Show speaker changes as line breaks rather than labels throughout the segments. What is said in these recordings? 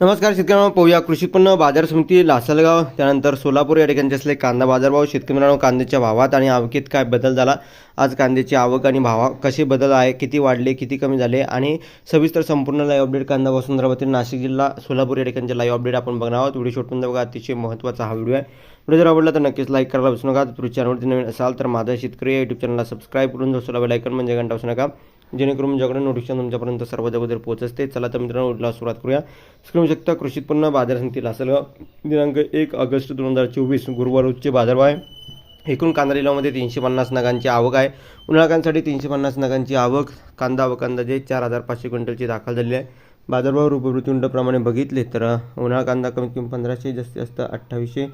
नमस्कार शेतकऱ्यांना पाहूया कृषी उत्पन्न बाजार समिती लासलगाव. त्यानंतर सोलापूर या ठिकाणी असले कांदा बाजारभाव शेतकऱ्यांना कांद्याच्या भावात आणि आवकीत काय बदल झाला? आज कांद्याची आवक आणि भावा कसे बदल आहे? किती वाढले किती कमी झाले? आणि सविस्तर संपूर्ण लाईव्ह अपडेट कांदा व संदर्भातील नाशिक जिल्हा सोलापूर या ठिकाणचे लाईव्ह अपडेट आपण बघणार आहोत. व्हिडिओ शोटून बघा अतिशय महत्त्वाचा हा व्हिडिओ आहे. व्हिडिओ जर आवडला तर नक्कीच लाईक करायला विसरू नका. तुम्ही चॅनलवरती नवीन असाल तर माझा शेतकरी या यूट्यूब चॅनलला सबस्क्राईब करून दोस्तला बेलायकन म्हणजे घंटा असू नका. जेणेकरून माझ्याकडे नोटिफिकेशन तुमच्यापर्यंत सर्वात अगोदर पोहोचते चला तर मित्रांनो सुरुवात करूया. स्क्रीन शकता कृषी उत्पन्न बाजार समितीला असेल दिनांक एक ऑगस्ट दोन हजार चोवीस गुरुवार रोजचे बाजारभाव आहे. एकूण कांदा लिलावमध्ये तीनशे पन्नास नगांची आवक आहे. उन्हाळकांसाठी तीनशे पन्नास नगांची आवक. कांदा व कांदा जे चार हजार पाचशे क्विंटलची दाखल झालेली आहे. बाजारभाव रुपये बघितले तर उन्हाळा कांदा कमीत कमी पंधराशे जास्तीत जास्त अठ्ठावीसशे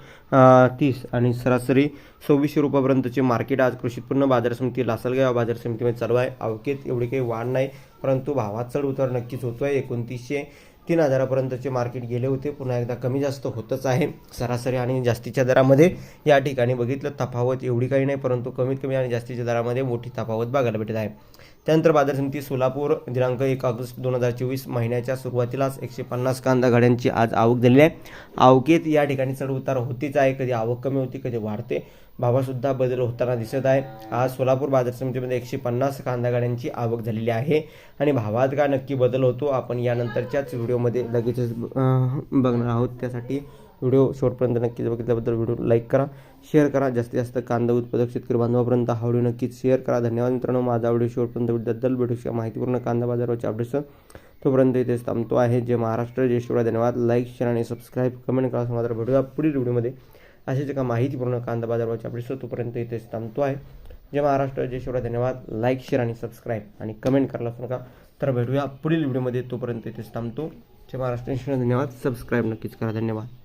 तीस आणि सरासरी सव्वीसशे रुपयापर्यंतचे मार्केट आज कृषी उत्पन्न बाजार समिती लासलगाव बाजार समितीमध्ये चालू आहे. अवकेत एवढी काही वाढ नाही परंतु भावात चढ उतार नक्कीच होतो आहे एकोणतीसशे तीन हजारापर्यंतचे मार्केट गेले होते पुन्हा एकदा कमी जास्त होतच आहे. सरासरी आणि जास्तीच्या दरामध्ये या ठिकाणी बघितलं तफावत एवढी काही नाही परंतु कमीत कमी आणि जास्तीच्या दरामध्ये मोठी तफावत बघायला भेटत आहे. त्यानंतर बाजार समिती सोलापूर दिनांक एक ऑगस्ट दोन हजार चोवीस महिन्याच्या सुरुवातीलाच एकशे पन्नास कांदा गाड्यांची आज आवक झालेली आहे. आवकेत या ठिकाणी चढ उतार होतीच आहे. कधी आवक कमी होती कधी वाढते. भावासुद्धा बदल होताना दिसत आहे. आज सोलापूर बाजार समितीमध्ये एकशे पन्नास कांदा गाड्यांची आवक झालेली आहे आणि भावात का नक्की बदल होतो आपण यानंतरच्याच व्हिडिओमध्ये लगेचच बघणार आहोत. त्यासाठी व्हिडिओ शेवटपर्यंत नक्कीच बघितल्याबद्दल व्हिडिओ लाईक करा शेअर करा. जास्तीत जास्त कांदा उत्पादक शेतकरी बांधवापर्यंत हा व्हिडिओ नक्कीच शेअर करा. धन्यवाद मित्रांनो. माझा व्हिडिओ शेवटपर्यंत बद्दल व्हिडिओच्या माहितीपूर्ण कांदा बाजाराच्या अपडेट्स तोपर्यंत इथेच थांबतो आहे. जे महाराष्ट्र जे शिवराय. धन्यवाद. लाईक शेअर आणि सबस्क्राईब कमेंट करा. असं तर भेटूया पुढील व्हिडिओमध्ये असेच एका माहितीपूर्ण कांदा बाजाराच्या अपडेट्स तोपर्यंत इथेच थांबतो आहे. जय महाराष्ट्र जय शिवराय. धन्यवाद. लाईक शेअर आणि सबस्क्राईब आणि कमेंट करायला असं नका. तर भेटूया पुढील व्हिडिओमध्ये तोपर्यंत इथेच थांबतो. जय महाराष्ट्र धन्यवाद. सबस्क्राईब नक्कीच करा. धन्यवाद.